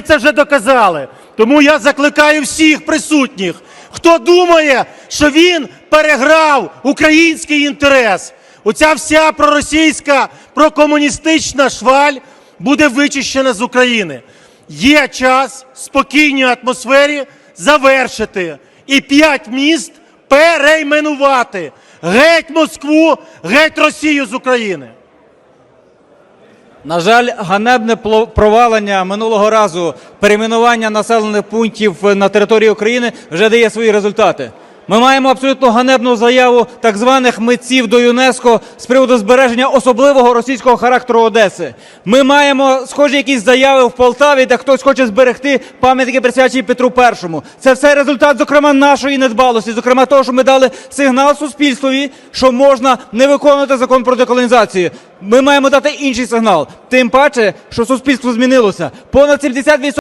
це вже доказали. Тому я закликаю всіх присутніх, хто думає, що він переграв український інтерес. Оця вся проросійська, прокомуністична шваль буде вичищена з України. Є час в спокійній атмосфері завершити і п'ять міст перейменувати. Геть Москву, геть Росію з України. На жаль, ганебне провалення минулого разу перейменування населених пунктів на території України вже дає свої результати. Ми маємо абсолютно ганебну заяву так званих митців до ЮНЕСКО з приводу збереження особливого російського характеру Одеси. Ми маємо схожі якісь заяви в Полтаві, де хтось хоче зберегти пам'ятники присвячені Петру І. Це все результат, зокрема, нашої недбалості, зокрема того, що ми дали сигнал суспільствові, що можна не виконувати закон про деколонізацію. Ми маємо дати інший сигнал. Тим паче, що суспільство змінилося. Понад 70%